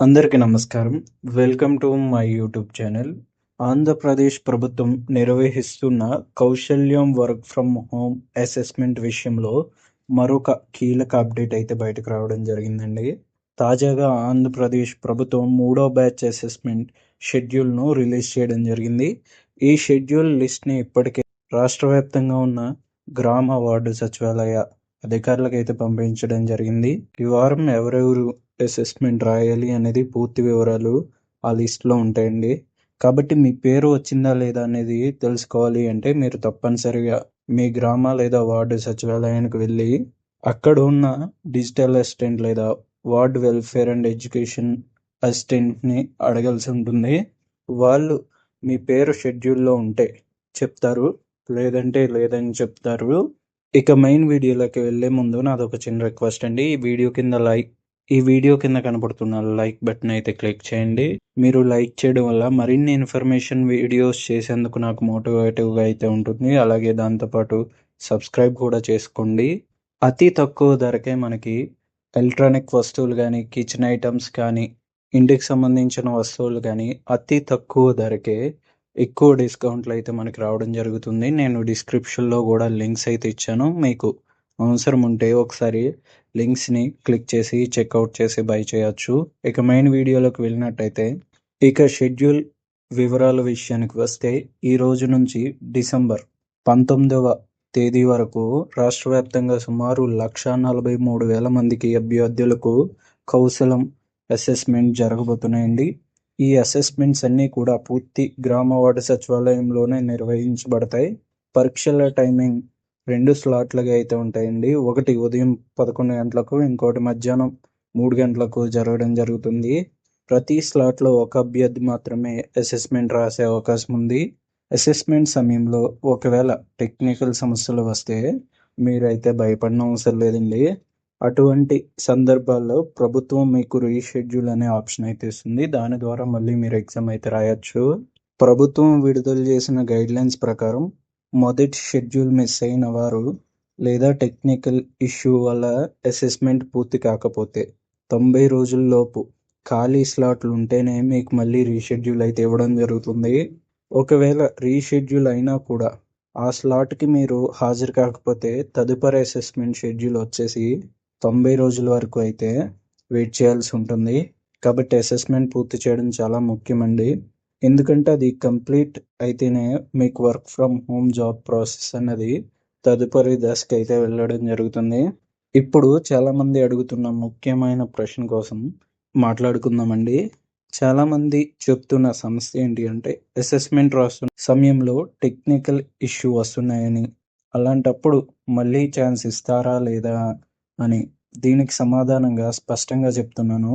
అందరికీ నమస్కారం. Welcome to my YouTube channel Andhra Pradesh ప్రభుత్వం నిర్వహిస్తున్న Kaushalyam work from home assessment విషయంలో మరొక కీలక అప్డేట్ అయితే బయటకు రావడం జరిగిందండి. తాజాగా ఆంధ్రప్రదేశ్ ప్రభుత్వం మూడో బ్యాచ్ అసెస్మెంట్ షెడ్యూల్ను రిలీజ్ చేయడం జరిగింది. ఈ షెడ్యూల్ లిస్ట్ని ఇప్పటికే రాష్ట్ర వ్యాప్తంగా ఉన్న గ్రామ వార్డు సచివాలయ అధికారులకైతే అయితే పంపించడం జరిగింది. ఈ వారం ఎవరెవరు అసెస్మెంట్ రాయాలి అనేది పూర్తి వివరాలు ఆ లిస్ట్లో ఉంటాయండి. కాబట్టి మీ పేరు వచ్చిందా లేదా అనేది తెలుసుకోవాలి అంటే మీరు తప్పనిసరిగా మీ గ్రామ లేదా వార్డు సచివాలయానికి వెళ్ళి అక్కడ ఉన్న డిజిటల్ అసిస్టెంట్ లేదా వార్డ్ వెల్ఫేర్ అండ్ ఎడ్యుకేషన్ అసిస్టెంట్ని అడగాల్సి ఉంటుంది. వాళ్ళు మీ పేరు షెడ్యూల్లో ఉంటే చెప్తారు లేదంటే లేదని చెప్తారు. ఇక మెయిన్ వీడియోలోకి వెళ్ళే ముందు నాది ఒక చిన్న రిక్వెస్ట్ అండి. ఈ వీడియో కింద లైక్ ఈ వీడియో కింద కనబడుతున్న లైక్ బటన్ అయితే క్లిక్ చేయండి. మీరు లైక్ చేయడం వల్ల మరిన్ని ఇన్ఫర్మేషన్ వీడియోస్ చేసేందుకు నాకు మోటివేటివ్గా అయితే ఉంటుంది. అలాగే దాంతోపాటు సబ్స్క్రైబ్ కూడా చేసుకోండి. అతి తక్కువ ధరకే మనకి ఎలక్ట్రానిక్ వస్తువులు కానీ కిచెన్ ఐటమ్స్ కానీ ఇంటికి సంబంధించిన వస్తువులు కానీ అతి తక్కువ ధరకే ఎక్కువ డిస్కౌంట్లు అయితే మనకి రావడం జరుగుతుంది. నేను డిస్క్రిప్షన్లో కూడా లింక్స్ అయితే ఇచ్చాను. మీకు అవసరం ఉంటే ఒకసారి లింక్స్ని క్లిక్ చేసి చెక్అవుట్ చేసి బై చేయొచ్చు. ఇక మెయిన్ వీడియోలోకి వెళ్ళినట్టయితే ఇక షెడ్యూల్ వివరాల విషయానికి వస్తే ఈ రోజు నుంచి డిసెంబర్ పంతొమ్మిదవ తేదీ వరకు రాష్ట్ర వ్యాప్తంగా సుమారు లక్ష నలభై మూడు వేల మందికి అభ్యర్థులకు కౌశలం అసెస్మెంట్ జరగబోతున్నాయండి. ఈ అసెస్మెంట్స్ అన్నీ కూడా పూర్తి గ్రామ వార్డు సచివాలయంలోనే నిర్వహించబడతాయి. పరీక్షల టైమింగ్ రెండు స్లాట్లుగా అయితే ఉంటాయండి. ఒకటి ఉదయం పదకొండు గంటలకు ఇంకోటి మధ్యాహ్నం మూడు గంటలకు జరగడం జరుగుతుంది. ప్రతి స్లాట్లో ఒక అభ్యర్థి మాత్రమే అసెస్మెంట్ రాసే అవకాశం ఉంది. అసెస్మెంట్ సమయంలో ఒకవేళ టెక్నికల్ సమస్యలు వస్తే మీరైతే భయపడిన అవసరం లేదండి. అటువంటి సందర్భాల్లో ప్రభుత్వం మీకు రీషెడ్యూల్ అనే ఆప్షన్ అయితే ఇస్తుంది. దాని ద్వారా మళ్ళీ మీరు ఎగ్జామ్ అయితే రాయొచ్చు. ప్రభుత్వం విడుదల చేసిన గైడ్లైన్స్ ప్రకారం మొదటి షెడ్యూల్ మిస్ అయిన వారు లేదా టెక్నికల్ ఇష్యూ వల్ల అసెస్మెంట్ పూర్తి కాకపోతే తొంభై రోజుల్లోపు ఖాళీ స్లాట్లు ఉంటేనే మీకు మళ్ళీ రీషెడ్యూల్ అయితే ఇవ్వడం జరుగుతుంది. ఒకవేళ రీషెడ్యూల్ అయినా కూడా ఆ స్లాట్కి మీరు హాజరు కాకపోతే తదుపరి అసెస్మెంట్ షెడ్యూల్ వచ్చేసి తొంభై రోజుల వరకు అయితే వెయిట్ చేయాల్సి ఉంటుంది. కాబట్టి అసెస్మెంట్ పూర్తి చేయడం చాలా ముఖ్యమండి. ఎందుకంటే అది కంప్లీట్ అయితేనే మీకు work from home job process అన్నది తదుపరి దశకి అయితే వెళ్ళడం జరుగుతుంది. ఇప్పుడు చాలామంది అడుగుతున్న ముఖ్యమైన ప్రశ్న కోసం మాట్లాడుకుందామండి. చాలామంది చెప్తున్న సమస్య ఏంటి అంటే అసెస్మెంట్ రాస్తున్న సమయంలో టెక్నికల్ ఇష్యూ వస్తున్నాయని అలాంటప్పుడు మళ్ళీ ఛాన్స్ ఇస్తారా లేదా అని దీనికి సమాధానంగా స్పష్టంగా చెప్తున్నాను.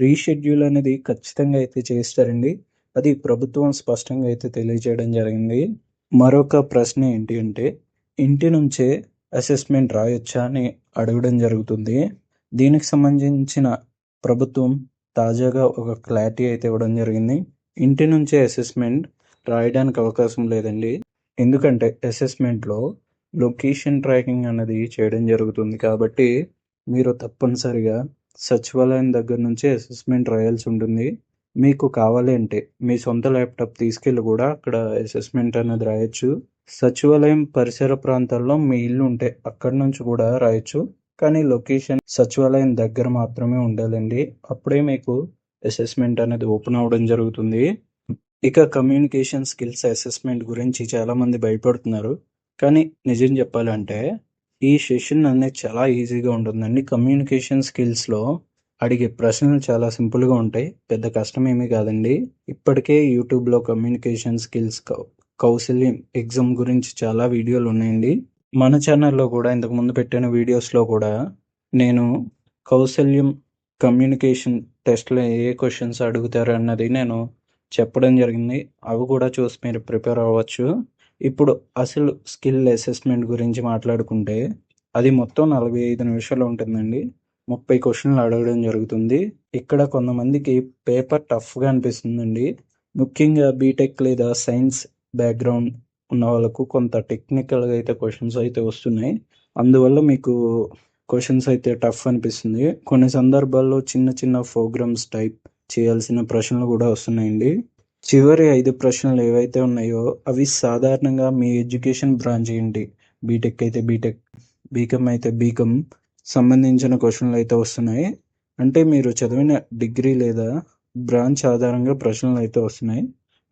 రీషెడ్యూల్ అనేది ఖచ్చితంగా అయితే చేస్తారండి. అది ప్రభుత్వం స్పష్టంగా అయితే తెలియజేయడం జరిగింది. మరొక ప్రశ్న ఏంటి అంటే ఇంటి నుంచే అసెస్మెంట్ రాయొచ్చా అని అడగడం జరుగుతుంది. దీనికి సంబంధించిన ప్రభుత్వం తాజాగా ఒక క్లారిటీ అయితే ఇవ్వడం జరిగింది. ఇంటి నుంచే అసెస్మెంట్ రాయడానికి అవకాశం లేదండి. ఎందుకంటే అసెస్మెంట్లో లొకేషన్ ట్రాకింగ్ అనేది చేయడం జరుగుతుంది కాబట్టి మీరు తప్పనిసరిగా సచివాలయం దగ్గర నుంచి అసెస్మెంట్ రాయాల్సి ఉంటుంది. మీకు కావాలి అంటే మీ సొంత ల్యాప్టాప్ తీసుకెళ్ళి కూడా అక్కడ అసెస్మెంట్ అనేది రాయొచ్చు. సచివాలయం పరిసర ప్రాంతాల్లో మీ ఇల్లు ఉంటే అక్కడి నుంచి కూడా రాయొచ్చు. కానీ లొకేషన్ సచివాలయం దగ్గర మాత్రమే ఉండాలండి. అప్పుడే మీకు అసెస్మెంట్ అనేది ఓపెన్ అవ్వడం జరుగుతుంది. ఇక కమ్యూనికేషన్ స్కిల్స్ అసెస్మెంట్ గురించి చాలామంది భయపడుతున్నారు. కానీ నిజం చెప్పాలంటే ఈ సెషన్ అనేది చాలా ఈజీగా ఉంటుందండి. కమ్యూనికేషన్ స్కిల్స్లో అడిగే ప్రశ్నలు చాలా సింపుల్గా ఉంటాయి. పెద్ద కష్టం ఏమీ కాదండి. ఇప్పటికే యూట్యూబ్లో కమ్యూనికేషన్ స్కిల్స్ కౌశల్యం ఎగ్జామ్ గురించి చాలా వీడియోలు ఉన్నాయండి. మన ఛానల్లో కూడా ఇంతకుముందు పెట్టిన వీడియోస్లో కూడా నేను కౌశల్యం కమ్యూనికేషన్ టెస్ట్లో ఏ క్వశ్చన్స్ అడుగుతారు అన్నది నేను చెప్పడం జరిగింది. అవి కూడా చూసి మీరు ప్రిపేర్ అవ్వచ్చు. ఇప్పుడు అసలు స్కిల్ అసెస్మెంట్ గురించి మాట్లాడుకుంటే అది మొత్తం నలభై ఐదు నిమిషాలు ఉంటుందండి. ముప్పై క్వశ్చన్లు అడగడం జరుగుతుంది. ఇక్కడ కొంతమందికి పేపర్ టఫ్గా అనిపిస్తుందండి. ముఖ్యంగా బీటెక్ లేదా సైన్స్ బ్యాక్గ్రౌండ్ ఉన్న వాళ్ళకు కొంత టెక్నికల్గా అయితే క్వశ్చన్స్ అయితే వస్తున్నాయి. అందువల్ల మీకు క్వశ్చన్స్ అయితే టఫ్ అనిపిస్తుంది. కొన్ని సందర్భాల్లో చిన్న చిన్న ప్రోగ్రామ్స్ టైప్ చేయాల్సిన ప్రశ్నలు కూడా వస్తున్నాయండి. చివరి ఐదు ప్రశ్నలు ఏవైతే ఉన్నాయో అవి సాధారణంగా మీ ఎడ్యుకేషన్ బ్రాంచ్ ఏంటి? బీటెక్ అయితే బీటెక్ బీకమ్ అయితే బీకమ్ సంబంధించిన క్వశ్చన్లు అయితే వస్తున్నాయి. అంటే మీరు చదివిన డిగ్రీ లేదా బ్రాంచ్ ఆధారంగా ప్రశ్నలు అయితే వస్తున్నాయి.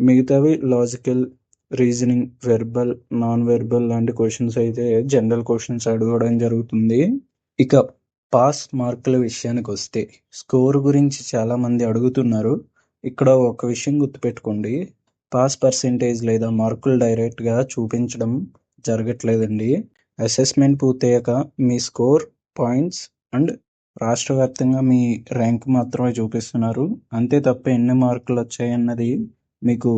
మిగతావి logical reasoning verbal non verbal లాంటి క్వశ్చన్స్ అయితే జనరల్ క్వశ్చన్స్ అడగడం జరుగుతుంది. ఇక పాస్ మార్కుల విషయానికి వస్తే స్కోర్ గురించి చాలామంది అడుగుతున్నారు. ఇక్కడ ఒక విషయం గుర్తుపెట్టుకోండి. పాస్ పర్సెంటేజ్ లేదా మార్కులు డైరెక్ట్గా చూపించడం జరగట్లేదండి. అసెస్మెంట్ పూర్తయ్యాక మీ స్కోర్ పాయింట్స్ అండ్ రాష్ట్ర వ్యాప్తంగా మీ ర్యాంక్ మాత్రమే చూపిస్తున్నారు. అంతే తప్ప ఎన్ని మార్కులు వచ్చాయన్నది మీకు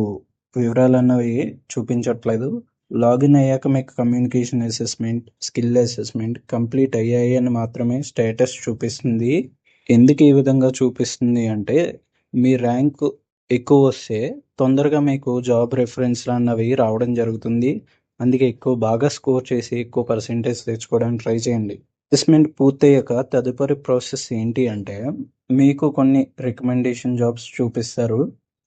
వివరాలు అన్నవి చూపించట్లేదు. లాగిన్ అయ్యాక మీకు communication assessment skill assessment complete అయ్యాయి అని మాత్రమే స్టేటస్ చూపిస్తుంది. ఎందుకు ఈ విధంగా చూపిస్తుంది అంటే మీ ర్యాంక్ ఎక్కువ వస్తే తొందరగా మీకు జాబ్ రెఫరెన్స్లు అన్నవి రావడం జరుగుతుంది. అందుకే ఎక్కువ బాగా స్కోర్ చేసి ఎక్కువ పర్సెంటేజ్ తెచ్చుకోవడానికి ట్రై చేయండి. అసెస్మెంట్ పూర్తయ్యాక తదుపరి ప్రాసెస్ ఏంటి అంటే మీకు కొన్ని రికమెండేషన్ జాబ్స్ చూపిస్తారు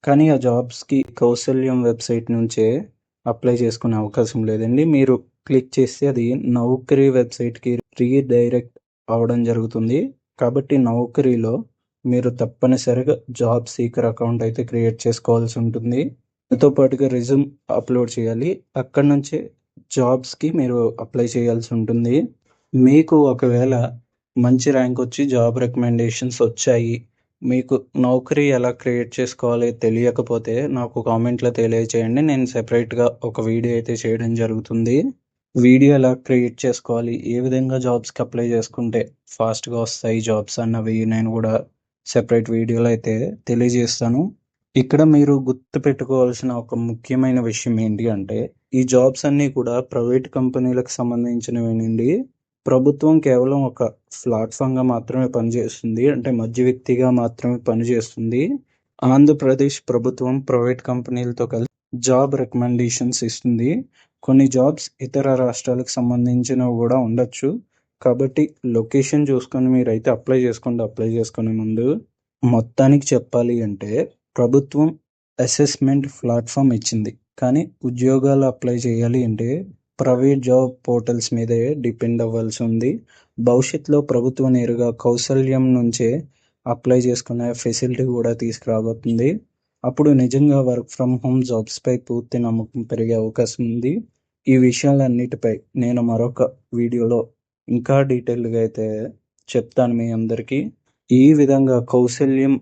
కానీ ఆ జాబ్స్కి కౌశల్యం వెబ్సైట్ నుంచే అప్లై చేసుకునే అవకాశం లేదండి. మీరు క్లిక్ చేస్తే అది నౌకరీ వెబ్సైట్కి రీడైరెక్ట్ అవడం జరుగుతుంది. కాబట్టి నౌకరీలో మీరు తప్పనిసరిగా జాబ్ సీకర్ అకౌంట్ అయితే క్రియేట్ చేసుకోవాల్సి ఉంటుంది. దాంతో పాటుగా రిజ్యూమ్ అప్లోడ్ చేయాలి. అక్కడ నుంచే జాబ్స్కి మీరు అప్లై చేయాల్సి ఉంటుంది. మీకు ఒకవేళ మంచి ర్యాంక్ వచ్చి జాబ్ రికమెండేషన్స్ వచ్చాయి మీకు నౌకరీ ఎలా క్రియేట్ చేసుకోవాలి తెలియకపోతే నాకు కామెంట్లో తెలియచేయండి. నేను సెపరేట్గా ఒక వీడియో అయితే చేయడం జరుగుతుంది. వీడియో ఎలా క్రియేట్ చేసుకోవాలి ఏ విధంగా జాబ్స్కి అప్లై చేసుకుంటే ఫాస్ట్గా వస్తాయి జాబ్స్ అన్నవి నేను కూడా సెపరేట్ వీడియోలో అయితే తెలియజేస్తాను. ఇక్కడ మీరు గుర్తు పెట్టుకోవాల్సిన ఒక ముఖ్యమైన విషయం ఏంటి అంటే ఈ జాబ్స్ అన్నీ కూడా ప్రైవేట్ కంపెనీలకు సంబంధించినవేనండి. ప్రభుత్వం కేవలం ఒక ప్లాట్ఫామ్గా మాత్రమే పనిచేస్తుంది అంటే మధ్య వ్యక్తిగా మాత్రమే పనిచేస్తుంది. ఆంధ్రప్రదేశ్ ప్రభుత్వం ప్రైవేట్ కంపెనీలతో కలిసి జాబ్ రికమెండేషన్స్ ఇస్తుంది. కొన్ని జాబ్స్ ఇతర రాష్ట్రాలకు సంబంధించినవి కూడా ఉండొచ్చు. కాబట్టి లొకేషన్ చూసుకొని మీరైతే అప్లై చేసుకోండి అప్లై చేసుకునే ముందు. మొత్తానికి చెప్పాలి అంటే ప్రభుత్వం అసెస్మెంట్ ప్లాట్ఫామ్ ఇచ్చింది. కానీ ఉద్యోగాలు అప్లై చేయాలి అంటే ప్రైవేట్ జాబ్ పోర్టల్స్ మీదే డిపెండ్ అవ్వాల్సి ఉంది. భవిష్యత్తులో ప్రభుత్వం నేరుగా కౌశల్యం నుంచే అప్లై చేసుకునే ఫెసిలిటీ కూడా తీసుకురాబోతుంది. అప్పుడు నిజంగా వర్క్ ఫ్రమ్ హోమ్ జాబ్స్పై పూర్తి నమ్మకం పెరిగే అవకాశం ఉంది. ఈ విషయాలన్నిటిపై నేను మరొక వీడియోలో ఇంకా డీటెయిల్గా అయితే చెప్తాను మీ అందరికీ. ఈ విధంగా కౌశల్యం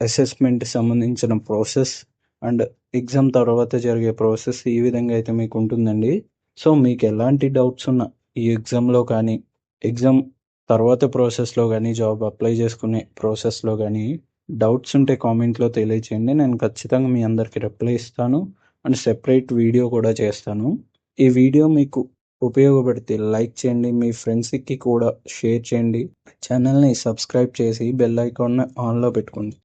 అసెస్మెంట్ సంబంధించిన ప్రాసెస్ అండ్ ఎగ్జామ్ తర్వాత జరిగే ప్రాసెస్ ఈ విధంగా అయితే మీకు ఉంటుందండి. సో మీకు ఎలాంటి డౌట్స్ ఉన్నా ఈ ఎగ్జామ్లో కానీ ఎగ్జామ్ తర్వాత ప్రాసెస్లో కానీ జాబ్ అప్లై చేసుకునే ప్రాసెస్లో కానీ డౌట్స్ ఉంటే కామెంట్లో తెలియచేయండి. నేను ఖచ్చితంగా మీ అందరికీ రిప్లై ఇస్తాను అండ్ సెపరేట్ వీడియో కూడా చేస్తాను. ఈ వీడియో మీకు ఉపయోగపడితే లైక్ చేయండి. మీ ఫ్రెండ్స్కి కూడా షేర్ చేయండి. ఛానల్ని సబ్స్క్రైబ్ చేసి బెల్ ఐకాన్ ఆన్లో పెట్టుకోండి.